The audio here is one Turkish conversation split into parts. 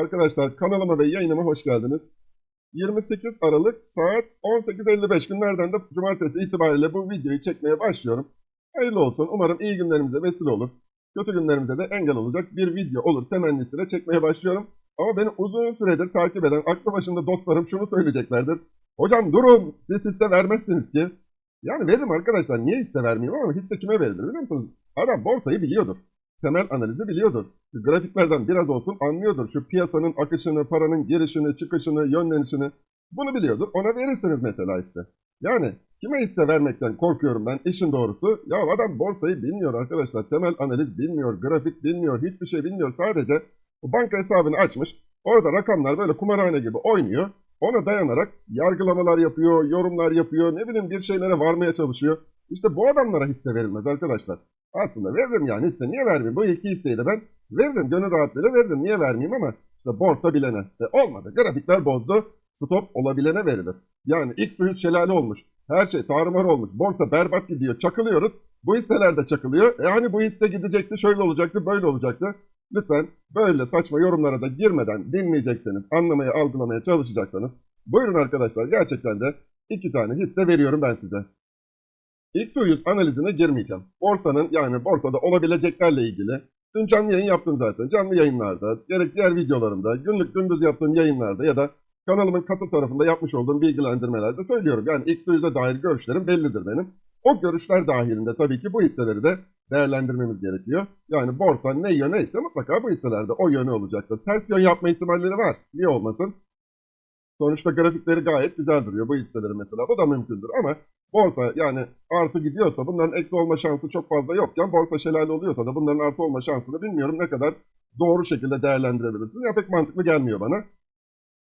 Arkadaşlar kanalıma ve yayınıma hoş geldiniz. 28 Aralık saat 18.55 günlerden de cumartesi itibariyle bu videoyu çekmeye başlıyorum. Hayırlı olsun. Umarım iyi günlerimize vesile olur. Kötü günlerimize de engel olacak bir video olur temennisiyle çekmeye başlıyorum. Ama beni uzun süredir takip eden aklı başında dostlarım şunu söyleyeceklerdir. Hocam durun siz hisse vermezsiniz ki. Yani veririm arkadaşlar. Niye hisse vermeyeyim ama hisse kime verilir biliyor musunuz? Adam borsayı biliyordur. Temel analizi biliyordur. Grafiklerden biraz olsun anlıyordur. Şu piyasanın akışını, paranın girişini, çıkışını, yönlenişini. Bunu biliyordur. Ona verirsiniz mesela hisse. Yani kime hisse vermekten korkuyorum ben işin doğrusu. Ya adam borsayı bilmiyor arkadaşlar. Temel analiz bilmiyor, grafik bilmiyor, hiçbir şey bilmiyor. Sadece banka hesabını açmış. Orada rakamlar böyle kumarhane gibi oynuyor. Ona dayanarak yargılamalar yapıyor, yorumlar yapıyor, ne bileyim bir şeylere varmaya çalışıyor. İşte bu adamlara hisse verilmez arkadaşlar. Aslında veririm yani hisse niye vermeyeyim? Bu iki hisseyi de ben veririm. Gönül rahatlığıyla veririm. Niye vermeyeyim ama işte borsa bilene. E olmadı. Grafikler bozdu. Stop olabilene verilir. Yani ilk suyu şelale olmuş. Her şey tarumar olmuş. Borsa berbat gidiyor. Çakılıyoruz. Bu hisseler de çakılıyor. E hani bu hisse gidecekti, şöyle olacaktı, böyle olacaktı. Lütfen böyle saçma yorumlara da girmeden dinleyecekseniz, anlamaya, algılamaya çalışacaksanız buyurun arkadaşlar gerçekten de iki tane hisse veriyorum ben size. X100 analizine girmeyeceğim. Borsanın yani borsada olabileceklerle ilgili dün canlı yayın yaptım zaten. Canlı yayınlarda, gerek diğer videolarımda, günlük gündüz yaptığım yayınlarda ya da kanalımın katıl tarafında yapmış olduğum bilgilendirmelerde söylüyorum. Yani X100'e dair görüşlerim bellidir benim. O görüşler dahilinde tabii ki bu hisseleri de değerlendirmemiz gerekiyor. Yani borsa ne yöneyse mutlaka bu hisselerde o yönü olacaktır. Ters yön yapma ihtimalleri var. Niye olmasın? Sonuçta grafikleri gayet güzel duruyor bu hisseleri mesela. Bu da mümkündür ama borsa yani artı gidiyorsa bunların eksi olma şansı çok fazla yokken borsa şelale oluyorsa da bunların artı olma şansını bilmiyorum ne kadar doğru şekilde değerlendirebilirsiniz. Ya pek mantıklı gelmiyor bana.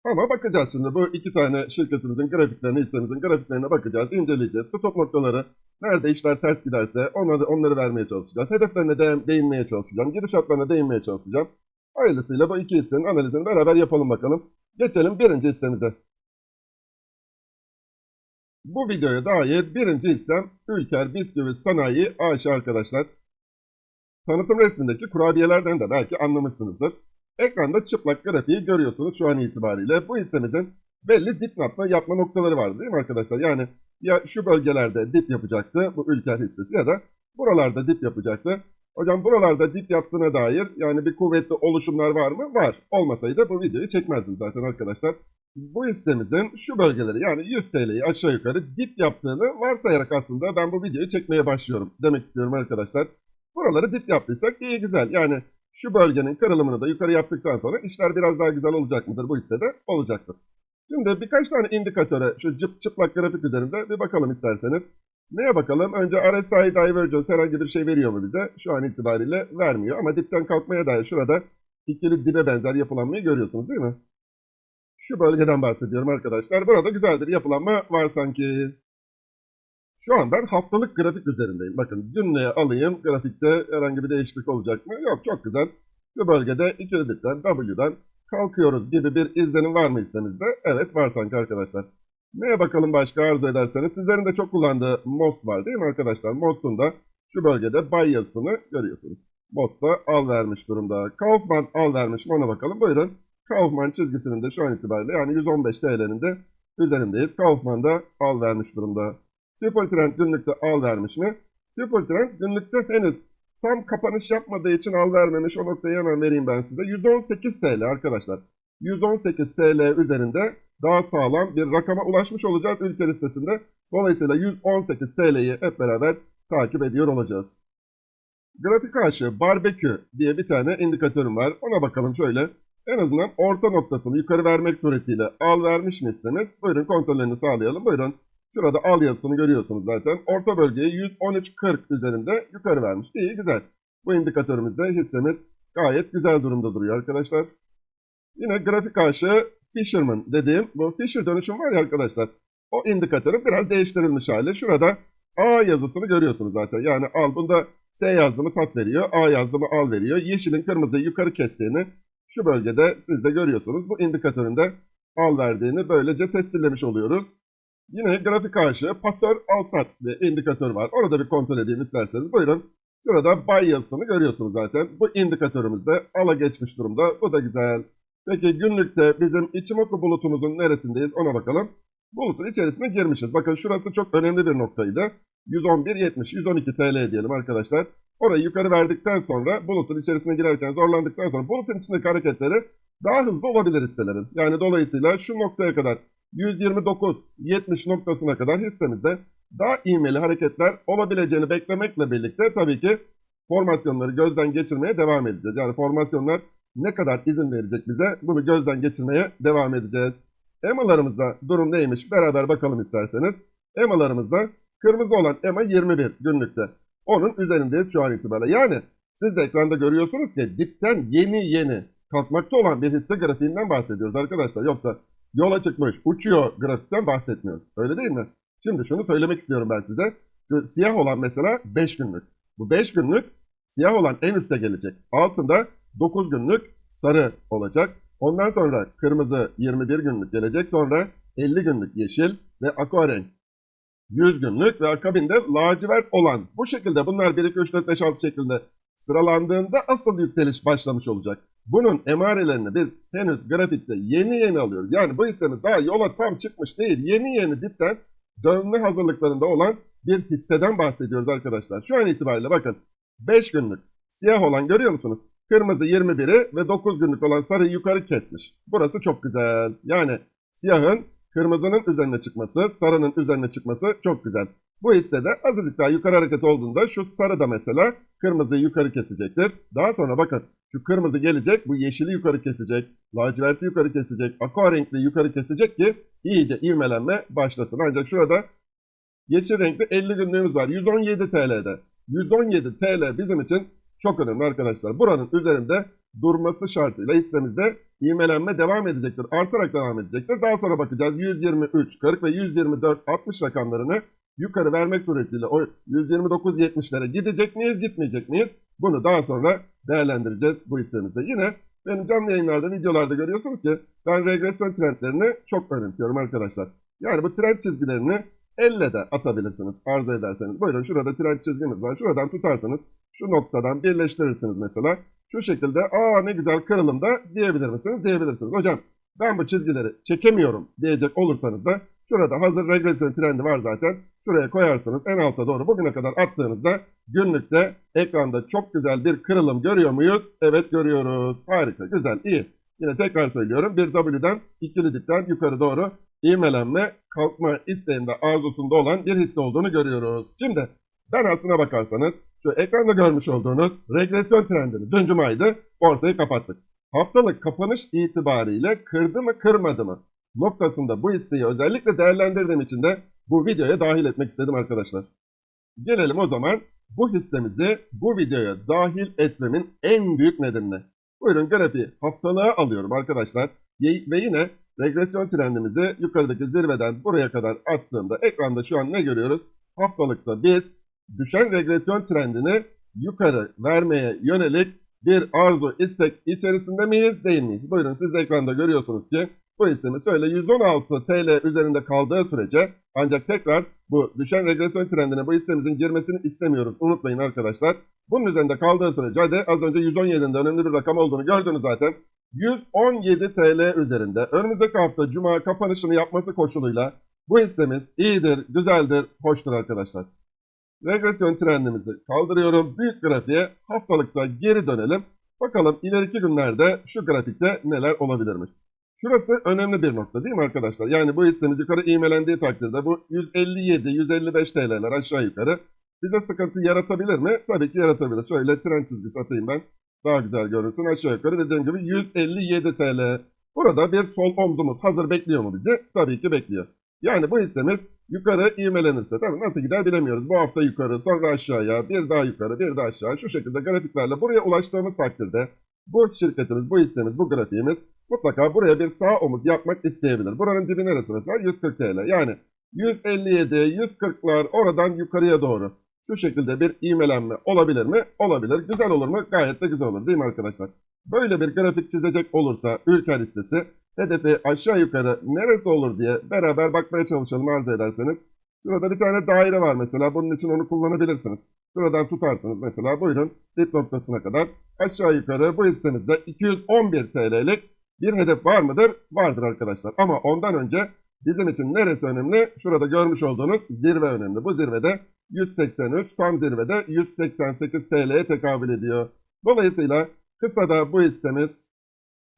Ama bakacağız şimdi bu iki tane şirketimizin grafiklerine, hissemizin grafiklerine bakacağız, inceleyeceğiz. Stop noktaları nerede işler ters giderse onları, onları vermeye çalışacağız. Hedeflerine de, değinmeye çalışacağım. Gidişatlarına değinmeye çalışacağım. Hayırlısıyla bu iki hissenin analizini beraber yapalım bakalım. Geçelim birinci hissemize. Bu videoya dair birinci hissem Ülker Bisküvi Sanayi AŞ arkadaşlar. Tanıtım resmindeki kurabiyelerden de belki anlamışsınızdır. Ekranda çıplak grafiği görüyorsunuz şu an itibariyle. Bu hissemizin belli dip yapma, yapma noktaları vardı değil mi arkadaşlar? Yani ya şu bölgelerde dip yapacaktı bu Ülker hissesi ya da buralarda dip yapacaktı. Hocam buralarda dip yaptığına dair yani bir kuvvetli oluşumlar var mı? Var. Olmasaydı bu videoyu çekmezdim zaten arkadaşlar. Bu hissemizin şu bölgeleri yani 100 TL'yi aşağı yukarı dip yaptığını varsayarak aslında ben bu videoyu çekmeye başlıyorum demek istiyorum arkadaşlar. Buraları dip yaptıysak iyi güzel. Yani şu bölgenin kırılımını da yukarı yaptıktan sonra işler biraz daha güzel olacak mıdır? Bu hissede olacaktır. Şimdi birkaç tane indikatöre şu çıplak grafik üzerinde bir bakalım isterseniz. Neye bakalım? Önce RSI Divergence herhangi bir şey veriyor mu bize? Şu an itibariyle vermiyor ama dipten kalkmaya dair şurada ikili dibe benzer yapılanmayı görüyorsunuz değil mi? Şu bölgeden bahsediyorum arkadaşlar. Burada güzeldir yapılanma var sanki. Şu an ben haftalık grafik üzerindeyim. Bakın günlüğe alayım. Grafikte herhangi bir değişiklik olacak mı? Yok çok güzel. Şu bölgede ikili dipten W'dan kalkıyoruz gibi bir izlenim var mı hissemizde? Evet var sanki arkadaşlar. Neye bakalım başka arzu ederseniz. Sizlerin de çok kullandığı MOST var değil mi arkadaşlar? MOST'un da şu bölgede buy yazısını görüyorsunuz. MOST da al vermiş durumda. Kaufman al vermiş mi ona bakalım. Buyurun. Kaufman çizgisinin de şu an itibariyle yani 115 TL'nin de üzerindeyiz. Kaufman da al vermiş durumda. Supertrend günlükte al vermiş mi? Supertrend günlükte henüz tam kapanış yapmadığı için al vermemiş. O noktayı hemen vereyim ben size. 118 TL arkadaşlar. 118 TL üzerinde daha sağlam bir rakama ulaşmış olacağız ülke listesinde. Dolayısıyla 118 TL'yi hep beraber takip ediyor olacağız. Grafik aşı barbekü diye bir tane indikatörüm var. Ona bakalım şöyle. En azından orta noktasını yukarı vermek suretiyle al vermiş mi hissemiz? Buyurun kontrollerini sağlayalım. Buyurun. Şurada al yazısını görüyorsunuz zaten. Orta bölgeyi 113.40 üzerinde yukarı vermiş. İyi güzel. Bu indikatörümüzde hissemiz gayet güzel durumda duruyor arkadaşlar. Yine grafik aşı Fisherman dediğim bu Fisher dönüşüm var ya arkadaşlar. O indikatörün biraz değiştirilmiş hali. Şurada A yazısını görüyorsunuz zaten. Yani al bunda S yazdığımı sat veriyor. A yazdığımı al veriyor. Yeşilin kırmızıyı yukarı kestiğini şu bölgede siz de görüyorsunuz. Bu indikatöründe al verdiğini böylece tescillemiş oluyoruz. Yine grafik aşı pasör al sat bir indikatör var. Onu da bir kontrol edeyim isterseniz. Buyurun. Şurada buy yazısını görüyorsunuz zaten. Bu indikatörümüz de ala geçmiş durumda. Bu da güzel. Peki günlükte bizim Ichimoku bulutumuzun neresindeyiz ona bakalım. Bulutun içerisine girmişiz. Bakın şurası çok önemli bir noktaydı. 111.70, 112 TL diyelim arkadaşlar. Orayı yukarı verdikten sonra bulutun içerisine girerken zorlandıktan sonra bulutun içindeki hareketleri daha hızlı olabilir hisselerin. Yani dolayısıyla şu noktaya kadar 129-70 noktasına kadar hissemizde daha ivmeli hareketler olabileceğini beklemekle birlikte tabii ki formasyonları gözden geçirmeye devam edeceğiz. Yani formasyonlar ne kadar izin verecek bize bunu gözden geçirmeye devam edeceğiz. EMA'larımızda durum neymiş beraber bakalım isterseniz. EMA'larımızda kırmızı olan EMA 21 günlükte. Onun üzerindeyiz şu an itibariyle. Yani siz de ekranda görüyorsunuz ki dipten yeni yeni kalkmakta olan bir hisse grafiğinden bahsediyoruz arkadaşlar. Yoksa yola çıkmış, uçuyor grafikten bahsetmiyoruz. Öyle değil mi? Şimdi şunu söylemek istiyorum ben size. Şu siyah olan mesela 5 günlük. Bu 5 günlük siyah olan en üste gelecek. Altında 9 günlük sarı olacak. Ondan sonra kırmızı 21 günlük gelecek. Sonra 50 günlük yeşil ve aquarenk 100 günlük ve akabinde lacivert olan. Bu şekilde bunlar 1, 2, 3, 4, 5, 6 şeklinde sıralandığında asıl yükseliş başlamış olacak. Bunun emarelerini biz henüz grafikte yeni yeni alıyoruz. Yani bu hissemiz daha yola tam çıkmış değil. Yeni yeni dipten dönme hazırlıklarında olan bir hisseden bahsediyoruz arkadaşlar. Şu an itibariyle bakın 5 günlük siyah olan görüyor musunuz? Kırmızı 21'i ve 9 günlük olan sarıyı yukarı kesmiş. Burası çok güzel. Yani siyahın kırmızının üzerine çıkması, sarının üzerine çıkması çok güzel. Bu hissede azıcık daha yukarı hareket olduğunda şu sarı da mesela kırmızıyı yukarı kesecektir. Daha sonra bakın şu kırmızı gelecek bu yeşili yukarı kesecek, laciverti yukarı kesecek, aqua renkli yukarı kesecek ki iyice ivmelenme başlasın. Ancak şurada yeşil renkli 50 günlüğümüz var 117 TL'de. 117 TL bizim için çok önemli arkadaşlar. Buranın üzerinde durması şartıyla hissemizde ivmelenme devam edecektir. Artarak devam edecektir. Daha sonra bakacağız 123, 40 ve 124, 60 rakamlarını yukarı vermek suretiyle o 129-70'lere gidecek miyiz, gitmeyecek miyiz? Bunu daha sonra değerlendireceğiz bu hissemizde. Yine benim canlı yayınlarda, videolarda görüyorsunuz ki ben regresyon trendlerini çok önemsiyorum arkadaşlar. Yani bu trend çizgilerini elle de atabilirsiniz arzu ederseniz. Buyurun şurada trend çizgimiz var. Şuradan tutarsanız şu noktadan birleştirirsiniz mesela. Şu şekilde aa ne güzel kırılımda diyebilir misiniz? Diyebilirsiniz. Hocam ben bu çizgileri çekemiyorum diyecek olursanız da şurada hazır regresyon trendi var zaten. Şuraya koyarsınız en alta doğru bugüne kadar attığınızda günlükte ekranda çok güzel bir kırılım görüyor muyuz? Evet görüyoruz. Harika, güzel, iyi. Yine tekrar söylüyorum. Bir W'den ikili dipten yukarı doğru ivmelenme, kalkma isteğinde, arzusunda olan bir hisse olduğunu görüyoruz. Şimdi ben aslına bakarsanız şu ekranda görmüş olduğunuz regresyon trendini dün cumaydı borsayı kapattık. Haftalık kapanış itibariyle kırdı mı kırmadı mı noktasında bu hisseyi özellikle değerlendirdiğim için de bu videoya dahil etmek istedim arkadaşlar. Gelelim o zaman bu hissemizi bu videoya dahil etmemin en büyük nedenine. Buyurun grafiği haftalığa alıyorum arkadaşlar. Ve yine regresyon trendimizi yukarıdaki zirveden buraya kadar attığımda ekranda şu an ne görüyoruz? Haftalıkta biz düşen regresyon trendini yukarı vermeye yönelik bir arzu, istek içerisinde miyiz, değil miyiz? Buyurun siz de ekranda görüyorsunuz ki bu hissemiz şöyle 116 TL üzerinde kaldığı sürece ancak tekrar bu düşen regresyon trendine bu hissemizin girmesini istemiyoruz. Unutmayın arkadaşlar. Bunun üzerinde kaldığı sürece hadi az önce 117'nin de önemli bir rakam olduğunu gördünüz zaten. 117 TL üzerinde önümüzdeki hafta Cuma kapanışını yapması koşuluyla bu hissemiz iyidir, güzeldir, hoştur arkadaşlar. Regresyon trendimizi kaldırıyorum. Büyük grafiğe haftalıkta geri dönelim. Bakalım ileriki günlerde şu grafikte neler olabilirmiş. Şurası önemli bir nokta değil mi arkadaşlar? Yani bu hissemiz yukarı iğmelendiği takdirde bu 157-155 TL'ler aşağı yukarı bize sıkıntı yaratabilir mi? Tabii ki yaratabilir. Şöyle trend çizgisi atayım ben. Daha güzel görünsün. Aşağı yukarı dediğim gibi 157 TL. Burada bir sol omzumuz hazır bekliyor mu bizi? Tabii ki bekliyor. Yani bu hissemiz yukarı ivmelenirse tabii nasıl gider bilemiyoruz. Bu hafta yukarı sonra aşağıya bir daha yukarı bir daha aşağı şu şekilde grafiklerle buraya ulaştığımız takdirde bu şirketimiz, bu hissemiz, bu grafiğimiz mutlaka buraya bir sağ omuz yapmak isteyebilir. Buranın dibi neresi mesela? 140 TL. Yani 157, 140'lar oradan yukarıya doğru şu şekilde bir ivmelenme olabilir mi? Olabilir. Güzel olur mu? Gayet de güzel olur değil mi arkadaşlar? Böyle bir grafik çizecek olursa Ülker hissesi hedefi aşağı yukarı neresi olur diye beraber bakmaya çalışalım arzu ederseniz. Şurada bir tane daire var mesela. Bunun için onu kullanabilirsiniz. Şuradan tutarsınız mesela. Buyurun dip noktasına kadar aşağı yukarı bu hissemizde 211 TL'lik Bir hedef var mıdır? Vardır arkadaşlar. Ama ondan önce bizim için neresi önemli? Şurada görmüş olduğunuz zirve önemli. Bu zirvede 183, tam zirvede 188 TL'ye tekabül ediyor. Dolayısıyla kısada bu hissemiz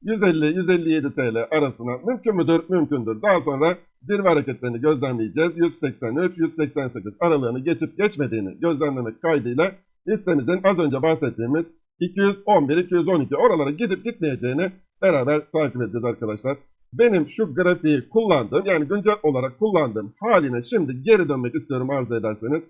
150-157 TL arasına mümkün müdür? Mümkündür. Daha sonra zirve hareketlerini gözlemleyeceğiz. 183-188 aralığını geçip geçmediğini gözlemlemek kaydıyla hissemizin az önce bahsettiğimiz 211-212 oralara gidip gitmeyeceğini beraber takip edeceğiz arkadaşlar. Benim şu grafiği kullandığım yani güncel olarak kullandığım haline şimdi geri dönmek istiyorum arzu ederseniz.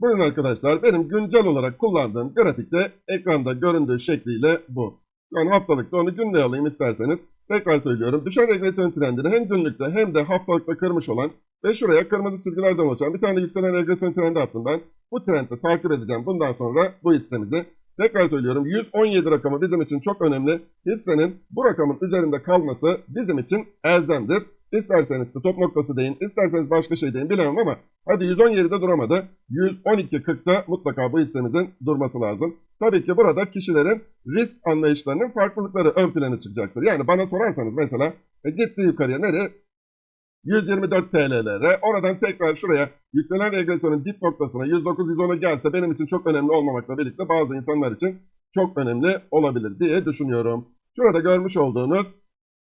Buyurun arkadaşlar benim güncel olarak kullandığım grafikte ekranda göründüğü şekliyle bu. An haftalıkta onu günlüğe alayım isterseniz. Tekrar söylüyorum. Düşen regresyon trendini hem günlükte hem de haftalıkta kırmış olan ve şuraya kırmızı çizgilerden oluşan bir tane yükselen regresyon trendi attım ben. Bu trendi takip edeceğim bundan sonra bu hissemizi. Tekrar söylüyorum 117 rakamı bizim için çok önemli. Hissenin bu rakamın üzerinde kalması bizim için elzemdir. İsterseniz stop noktası deyin, isterseniz başka şey deyin bilemem ama hadi 117'de duramadı. 112.40'da mutlaka bu hissemizin durması lazım. Tabii ki burada kişilerin risk anlayışlarının farklılıkları ön plana çıkacaktır. Yani bana sorarsanız mesela e, gitti yukarıya nereye? 124 TL'lere oradan tekrar şuraya yükselen regresyonun dip noktasına 109-110'a gelse benim için çok önemli olmamakla birlikte bazı insanlar için çok önemli olabilir diye düşünüyorum. Şurada görmüş olduğunuz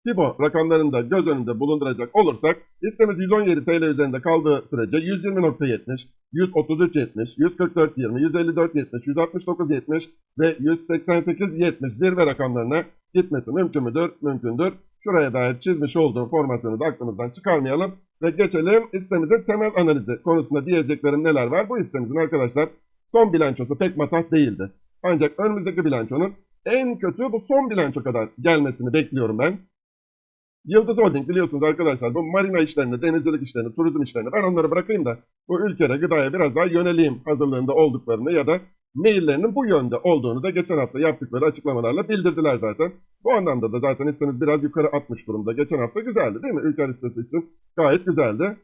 Fibo rakamlarını da göz önünde bulunduracak olursak hissemiz 117 TL üzerinde kaldığı sürece 120.70, 133.70, 144.20, 154.70, 169.70 ve 188.70 zirve rakamlarına gitmesi mümkün müdür? Mümkündür. Şuraya dair çizmiş olduğum formasyonu da aklımızdan çıkarmayalım ve geçelim hissemizin temel analizi konusunda diyeceklerim neler var? Bu hissemizin arkadaşlar son bilançosu pek matah değildi. Ancak önümüzdeki bilançonun en kötü bu son bilanço kadar gelmesini bekliyorum ben. Yıldız Holding biliyorsunuz arkadaşlar bu marina işlerini, denizcilik işlerini, turizm işlerini ben onları bırakayım da bu ülkede gıdaya biraz daha yöneleyim hazırlığında olduklarını ya da maillerinin bu yönde olduğunu da geçen hafta yaptıkları açıklamalarla bildirdiler zaten. Bu anlamda da zaten hissemiz biraz yukarı atmış durumda. Geçen hafta güzeldi değil mi? Ülker hissesi için gayet güzeldi.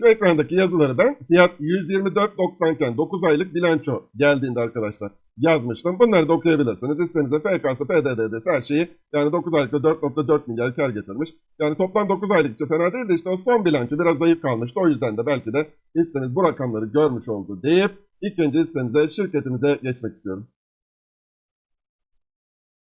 Şu ekrandaki yazıları ben fiyat 124.90 iken 9 aylık bilanço geldiğinde arkadaşlar yazmıştım. Bunları da okuyabilirsiniz. Hissenize FK'sı, PDD'si her şeyi yani 9 aylıkta 4.4 milyar kar getirmiş. Yani toplam 9 aylık için fena değil de işte o son bilanço biraz zayıf kalmıştı. O yüzden de belki de hisseniz bu rakamları görmüş oldu deyip ikinci hissemize, şirketimize geçmek istiyorum.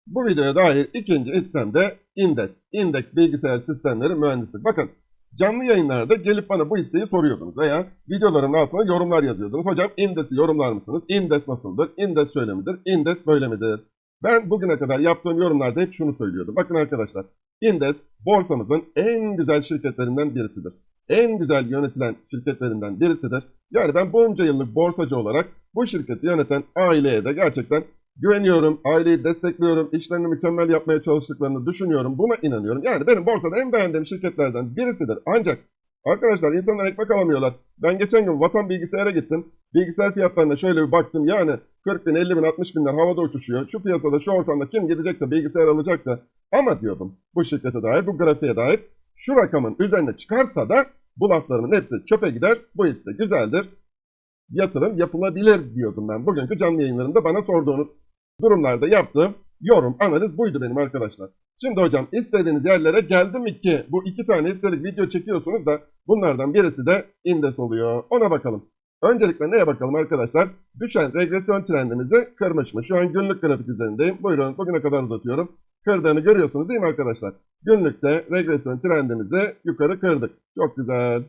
Bu videoya dair ikinci hissem de Indes. Index Bilgisayar Sistemleri Mühendislik. Bakın canlı yayınlarda gelip bana bu hisseyi soruyordunuz veya videoların altına yorumlar yazıyordunuz. Hocam Indes'i yorumlar mısınız? Indes nasıldır? Indes şöyle midir? Indes böyle midir? Ben bugüne kadar yaptığım yorumlarda hep şunu söylüyordum. Bakın arkadaşlar Indes borsamızın en güzel şirketlerinden birisidir. En güzel yönetilen şirketlerinden birisidir. Yani ben bunca yıllık borsacı olarak bu şirketi yöneten aileye de gerçekten güveniyorum, aileyi destekliyorum, işlerini mükemmel yapmaya çalıştıklarını düşünüyorum, buna inanıyorum. Yani benim borsada en beğendiğim şirketlerden birisidir. Ancak arkadaşlar insanlar ekmek alamıyorlar. Ben geçen gün Vatan Bilgisayar'a gittim. Bilgisayar fiyatlarına şöyle bir baktım. Yani 40 bin, 50 bin, 60 binler havada uçuşuyor. Şu piyasada, şu ortamda kim gidecek de bilgisayar alacak da. Ama diyordum bu şirkete dair, bu grafiğe dair şu rakamın üzerine çıkarsa da bu laflarımın hepsi çöpe gider. Bu hisse güzeldir. Yatırım yapılabilir diyordum ben. Bugünkü canlı yayınlarımda bana sorduğunuz durumlarda yaptığım yorum, analiz buydu benim arkadaşlar. Şimdi hocam istediğiniz yerlere geldim mi ki bu iki tane hisselik video çekiyorsunuz da bunlardan birisi de indes oluyor. Ona bakalım. Öncelikle neye bakalım arkadaşlar? Düşen regresyon trendimizi kırmış mı? Şu an günlük grafik üzerindeyim. Buyurun bugüne kadar uzatıyorum. Kırdığını görüyorsunuz değil mi arkadaşlar? Günlükte regresyon trendimizi yukarı kırdık. Çok güzel.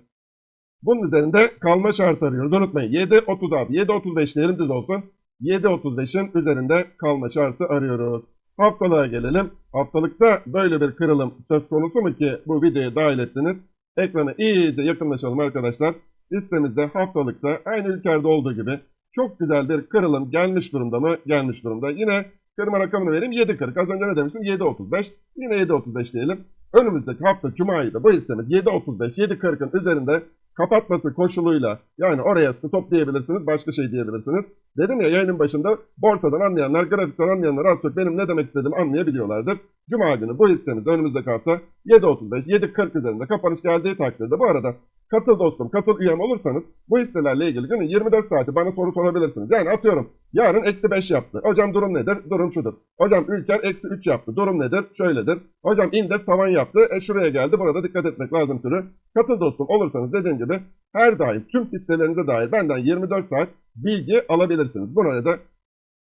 Bunun üzerinde kalma şartı arıyoruz. Unutmayın 7.36, 7.35 diyelim düz olsun. 7.35'in üzerinde kalma şartı arıyoruz. Haftalığa gelelim. Haftalıkta böyle bir kırılım söz konusu mu ki bu videoya dahil ettiniz? Ekrana iyice yakınlaşalım arkadaşlar. Listemizde haftalıkta aynı ülkelerde olduğu gibi çok güzel bir kırılım gelmiş durumda mı? Gelmiş durumda. Yine kırma rakamını vereyim 7.40. Az önce ne demiştim? 7.35. Yine 7.35 diyelim. Önümüzdeki hafta Cuma'yı da bu hissemiz 7.35, 7.40'ın üzerinde kapatması koşuluyla yani oraya stop diyebilirsiniz, başka şey diyebilirsiniz. Dedim ya yayının başında borsadan anlayanlar, grafikten anlayanlar az çok benim ne demek istediğimi anlayabiliyorlardır. Cuma günü bu hissemiz önümüzdeki hafta 7.35, 7.40 üzerinde kapanış geldiği takdirde bu arada Katıl dostum, katıl üyem olursanız bu hisselerle ilgili günün 24 saati bana soru sorabilirsiniz. Yani atıyorum yarın eksi 5 yaptı. Hocam durum nedir? Durum şudur. Hocam Ülker eksi 3 yaptı. Durum nedir? Şöyledir. Hocam Indes tavan yaptı. E şuraya geldi. Burada dikkat etmek lazım türü. Katıl dostum olursanız dediğim gibi her daim tüm hisselerinize dair benden 24 saat bilgi alabilirsiniz. Buraya da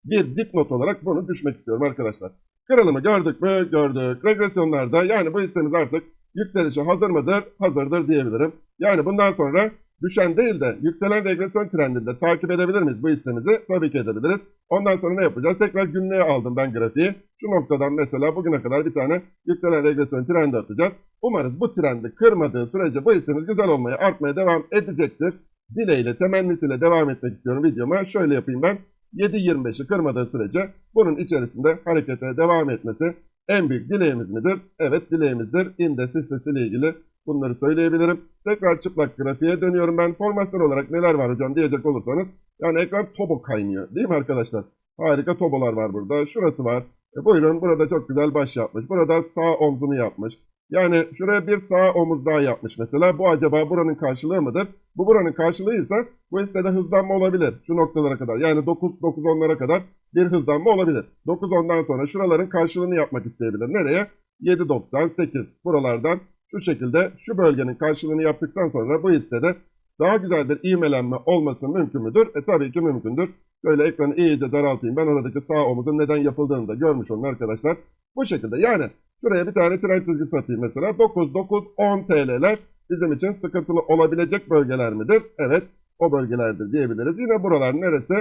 bir dipnot olarak bunu düşmek istiyorum arkadaşlar. Kırılımı gördük mü? Gördük. Regresyonlarda yani bu hissemiz artık yükselişe hazır mıdır? Hazırdır diyebilirim. Yani bundan sonra düşen değil de yükselen regresyon trendinde takip edebilir miyiz bu hissemizi? Tabii ki edebiliriz. Ondan sonra ne yapacağız? Tekrar günlüğe aldım ben grafiği. Şu noktadan mesela bugüne kadar bir tane yükselen regresyon trendi atacağız. Umarız bu trendi kırmadığı sürece bu hissemiz güzel olmaya, artmaya devam edecektir. Dileğiyle, temennisiyle devam etmek istiyorum videoma. Şöyle yapayım ben. 7.25'i kırmadığı sürece bunun içerisinde harekete devam etmesi en büyük dileğimiz midir? Evet dileğimizdir. İndes hissesiyle ilgili bunları söyleyebilirim. Tekrar çıplak grafiğe dönüyorum ben. Formasyon olarak neler var hocam diyecek olursanız. Yani ekran tobo kaynıyor değil mi arkadaşlar? Harika tobolar var burada. Şurası var. E buyurun burada çok güzel baş yapmış. Burada sağ omzunu yapmış. Yani şuraya bir sağ omuz daha yapmış mesela. Bu acaba buranın karşılığı mıdır? Bu buranın karşılığıysa bu hissede hızlanma olabilir. Şu noktalara kadar yani 9-9-10'lara kadar bir hızlanma olabilir. 9-10'dan sonra şuraların karşılığını yapmak isteyebilir. Nereye? 7-98 buralardan şu şekilde şu bölgenin karşılığını yaptıktan sonra bu hissede daha güzel bir ivmelenme olması mümkün müdür? E tabii ki mümkündür. Şöyle ekranı iyice daraltayım. Ben oradaki sağ omuzun neden yapıldığını da görmüş olun arkadaşlar. Bu şekilde yani şuraya bir tane tren çizgisi atayım mesela. 9, 9, 10 TL'ler bizim için sıkıntılı olabilecek bölgeler midir? Evet o bölgelerdir diyebiliriz. Yine buralar neresi?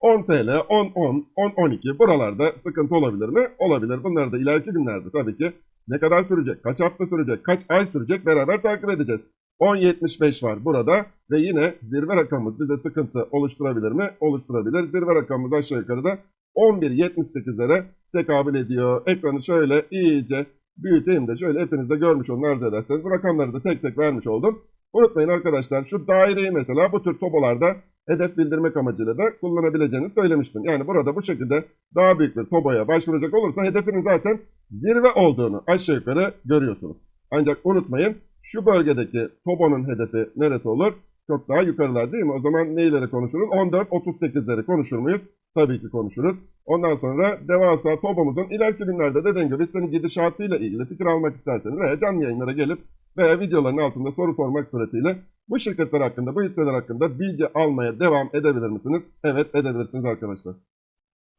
10 TL, 10, 10, 10, 12 buralarda sıkıntı olabilir mi? Olabilir. Bunları da ileriki günlerde tabii ki ne kadar sürecek, kaç hafta sürecek, kaç ay sürecek beraber takip edeceğiz. 10.75 var burada ve yine zirve rakamımız bize sıkıntı oluşturabilir mi? Oluşturabilir. Zirve rakamımız aşağı yukarıda 11.78'lere tekabül ediyor. Ekranı şöyle iyice büyüteyim de şöyle hepiniz de görmüş olun arzu ederseniz. Bu rakamları da tek tek vermiş oldum. Unutmayın arkadaşlar şu daireyi mesela bu tür tobolarda hedef bildirmek amacıyla da kullanabileceğini söylemiştim. Yani burada bu şekilde daha büyük bir toboya başvuracak olursa hedefinin zaten zirve olduğunu aşağı yukarı görüyorsunuz. Ancak unutmayın şu bölgedeki tobonun hedefi neresi olur? Çok daha yukarılar değil mi? O zaman neyleri konuşuruz? 14-38'leri konuşur muyuz? Tabii ki konuşuruz. Ondan sonra devasa tobomuzun ileriki günlerde dediğim gibi senin gidişatıyla ilgili fikir almak isterseniz veya canlı yayınlara gelip veya videoların altında soru sormak suretiyle bu şirketler hakkında, bu hisseler hakkında bilgi almaya devam edebilir misiniz? Evet edebilirsiniz arkadaşlar.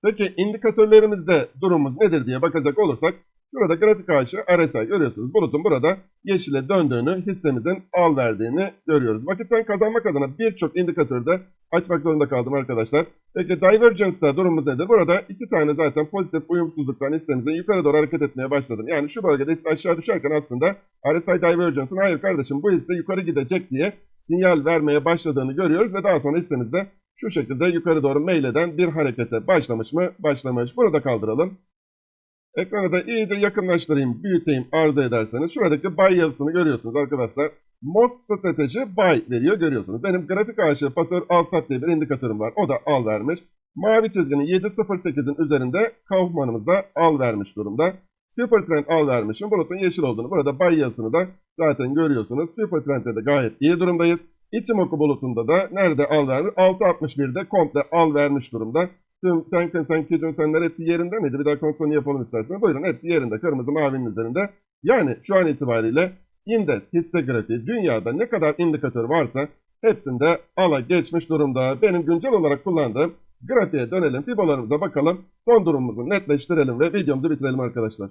Peki indikatörlerimizde durumumuz nedir diye bakacak olursak şurada grafik ağaçı RSI görüyorsunuz. Bulutun burada yeşile döndüğünü, hissemizin al verdiğini görüyoruz. Vakitten kazanmak adına birçok indikatörde açmak zorunda kaldım arkadaşlar. Peki Divergence'da durumumuz nedir? Burada iki tane zaten pozitif uyumsuzluktan hissemizin yukarı doğru hareket etmeye başladım. Yani şu bölgede hisse aşağı düşerken aslında RSI Divergence'ın hayır kardeşim bu hisse yukarı gidecek diye sinyal vermeye başladığını görüyoruz ve daha sonra hissemizde şu şekilde yukarı doğru meyleden bir harekete başlamış mı? Başlamış. Burada kaldıralım. Ekranı da iyice yakınlaştırayım, büyüteyim arzu ederseniz. Şuradaki buy yazısını görüyorsunuz arkadaşlar. Most strateji buy veriyor görüyorsunuz. Benim grafik ağaçı pasör al sat diye bir indikatörüm var. O da al vermiş. Mavi çizginin 7.08'in üzerinde Kaufman'ımız da al vermiş durumda. Super Trend al vermişim. Bulutun yeşil olduğunu burada buy yazısını da zaten görüyorsunuz. Super Trend'de de gayet iyi durumdayız. İçimoku bulutunda da nerede al vermiş? 6.61'de komple al vermiş durumda. Tüm Tenkensen, Kijun-senler hepsi yerinde miydi? Bir daha kontrolünü yapalım isterseniz. Buyurun hepsi yerinde. Kırmızı mavinin üzerinde. Yani şu an itibariyle indes, hisse grafiği dünyada ne kadar indikatör varsa hepsinde ala geçmiş durumda. Benim güncel olarak kullandığım grafiğe dönelim. Fibolarımıza bakalım. Son durumumuzu netleştirelim ve videomuzu bitirelim arkadaşlar.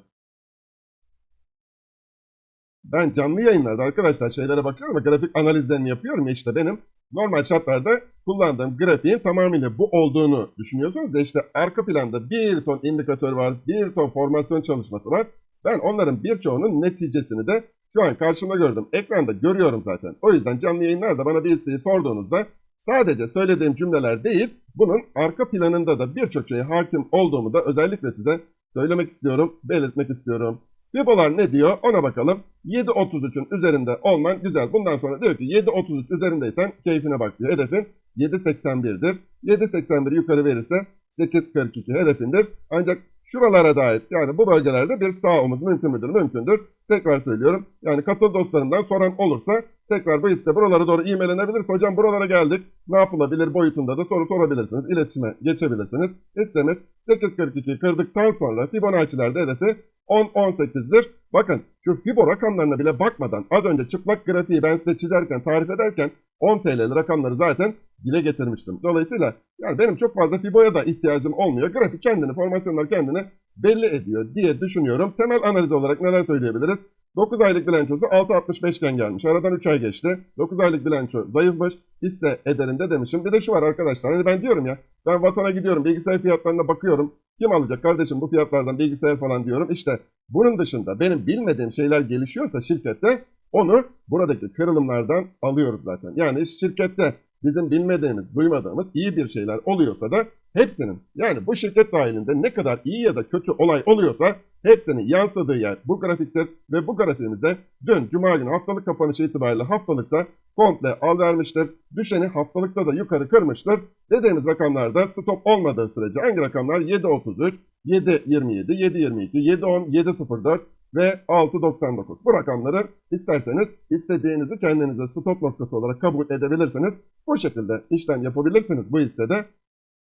Ben canlı yayınlarda arkadaşlar şeylere bakıyorum ve grafik analizlerini yapıyorum ya işte benim normal şartlarda kullandığım grafiğin tamamıyla bu olduğunu düşünüyorsunuz da işte arka planda bir ton indikatör var, bir ton formasyon çalışması var. Ben onların birçoğunun neticesini de şu an karşımda gördüm. Ekranda görüyorum zaten. O yüzden canlı yayınlarda bana bir isteği sorduğunuzda sadece söylediğim cümleler değil, bunun arka planında da birçok şeye hakim olduğumu da özellikle size söylemek istiyorum, belirtmek istiyorum. Fibolar ne diyor ona bakalım. 7.33'ün üzerinde olman güzel. Bundan sonra diyor ki 7.33 üzerindeysen keyfine bak diyor. Hedefin 7.81'dir. 7.81 yukarı verirse 8.42 hedefindir. Ancak şuralara dair yani bu bölgelerde bir sağ omuz mümkün müdür? Mümkündür. Tekrar söylüyorum. Yani katıl dostlarımdan soran olursa tekrar bu hisse buralara doğru ivmelenebilirse hocam buralara geldik. Ne yapılabilir boyutunda da soru sorabilirsiniz. İletişime geçebilirsiniz. Hissemiz 8.42 kırdıktan sonra Fibonacci'lerde hedefi 10-18'dir. Bakın şu Fibo rakamlarına bile bakmadan az önce çıplak grafiği ben size çizerken, tarif ederken 10 TL'li rakamları zaten dile getirmiştim. Dolayısıyla yani benim çok fazla Fibo'ya da ihtiyacım olmuyor. Grafik kendini, formasyonlar kendini belli ediyor diye düşünüyorum. Temel analiz olarak neler söyleyebiliriz? 9 aylık bilançosu 6.65 iken gelmiş. Aradan 3 ay geçti. 9 aylık bilanço zayıfmış. Hisse ederinde demişim. Bir de şu var arkadaşlar. Hani ben diyorum ya. Ben vatana gidiyorum. Bilgisayar fiyatlarına bakıyorum. Kim alacak kardeşim bu fiyatlardan bilgisayar falan diyorum. İşte bunun dışında benim bilmediğim şeyler gelişiyorsa şirkette onu buradaki kırılımlardan alıyoruz zaten. Yani şirkette bizim bilmediğimiz, duymadığımız iyi bir şeyler oluyorsa da hepsinin yani bu şirket dahilinde ne kadar iyi ya da kötü olay oluyorsa hepsinin yansıdığı yer bu grafiktir ve bu grafiğimizde dün Cuma günü haftalık kapanışı itibariyle haftalıkta komple al vermiştir. Düşeni haftalıkta da yukarı kırmıştır. Dediğimiz rakamlarda stop olmadığı sürece hangi rakamlar 7.33, 7.27, 7.22, 7.10, 7.04 ve 6.99. Bu rakamları isterseniz istediğinizi kendinize stop noktası olarak kabul edebilirsiniz. Bu şekilde işlem yapabilirsiniz bu hissede.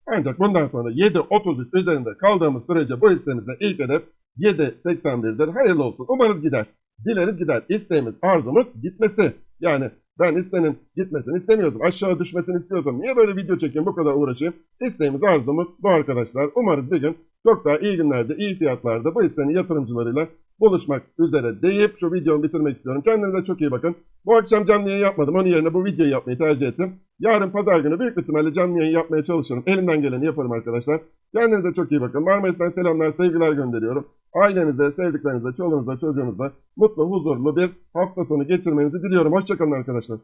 Ancak bundan sonra 7.33 üzerinde kaldığımız sürece bu hissemizde ilk hedef 7.81'dir. Hayırlı olsun. Umarız gider. Dileriz gider. İsteğimiz, arzumuz gitmesi. Yani ben hissenin gitmesini istemiyordum. Aşağı düşmesini istiyordum. Niye böyle video çekeyim bu kadar uğraşayım? İsteğimiz, arzumuz bu arkadaşlar. Umarız bir gün çok daha iyi günlerde, iyi fiyatlarda bu hissenin yatırımcılarıyla buluşmak üzere deyip şu videomu bitirmek istiyorum. Kendinize çok iyi bakın. Bu akşam canlı yayın yapmadım. Onun yerine bu videoyu yapmayı tercih ettim. Yarın pazar günü büyük ihtimalle canlı yayın yapmaya çalışırım. Elimden geleni yaparım arkadaşlar. Kendinize çok iyi bakın. Marmaris'ten selamlar, sevgiler gönderiyorum. Ailenize, sevdiklerinize, çoluğunuza, çocuğunuza mutlu, huzurlu bir hafta sonu geçirmenizi diliyorum. Hoşçakalın arkadaşlar.